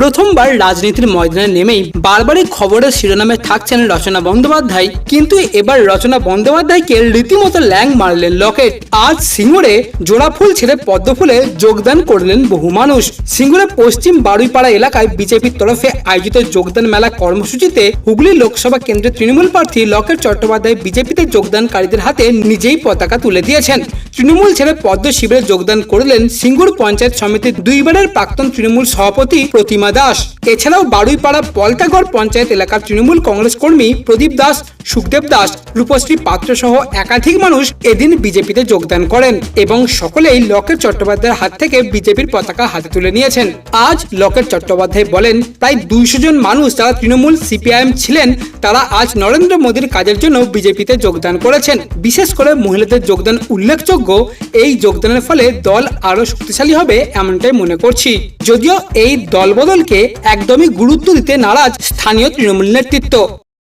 প্রথমবার রাজনীতির ময়দানে নেমেই বারবারই খবরের শিরোনামে থাকছেন রচনা বন্দ্যোপাধ্যায়। কিন্তু এবার রচনা বন্দ্যোপাধ্যায়কে রীতিমতো ল্যাং মারলেন লকেট। আজ সিঙ্গুরে জোড়া ফুল ছেড়ে পদ্ম ফুলে যোগদান করলেন বহু মানুষ। সিঙ্গুরে পশ্চিম বারুইপাড়া এলাকায় বিজেপির তরফে আয়োজিত যোগদান মেলা কর্মসূচিতে হুগলি লোকসভা কেন্দ্রের তৃণমূল প্রার্থী লকেট চট্টোপাধ্যায় বিজেপিতে যোগদানকারীদের হাতে নিজেই পতাকা তুলে দিয়েছেন। তৃণমূল ছেড়ে পদ্ম শিবিরে যোগদান করলেন সিঙ্গুর পঞ্চায়েত সমিতির দুইবারের প্রাক্তন তৃণমূল সভাপতি প্রতিমা দাস। এছাড়াও বারুইপাড়া পলতাগড় পঞ্চায়েত এলাকার তৃণমূল কংগ্রেস কর্মী প্রদীপ দাস সুখদেব দাস, রূপশ্রী পাত্র সহ একাধিক মানুষ এদিন বিজেপিতে যোগদান করেন এবং সকলেই লকেট চট্টোপাধ্যায়ের হাত থেকে বিজেপির পতাকা হাতে তুলে নিয়েছেন। আজ লকেট চট্টোপাধ্যায় বলেন, প্রায় দুইশো জন মানুষ যারা তৃণমূল সিপিআইএম ছিলেন, তারা আজ নরেন্দ্র মোদীর কাজের জন্য বিজেপিতে যোগদান করেছেন। বিশেষ করে মহিলাদের যোগদান উল্লেখযোগ্য, এই যোগদানের ফলে দল আরও শক্তিশালী হবে এমনটাই মনে করছি। যদিও এই দলবদলকে একদমই গুরুত্ব দিতে নারাজ স্থানীয় তৃণমূল নেতৃত্ব।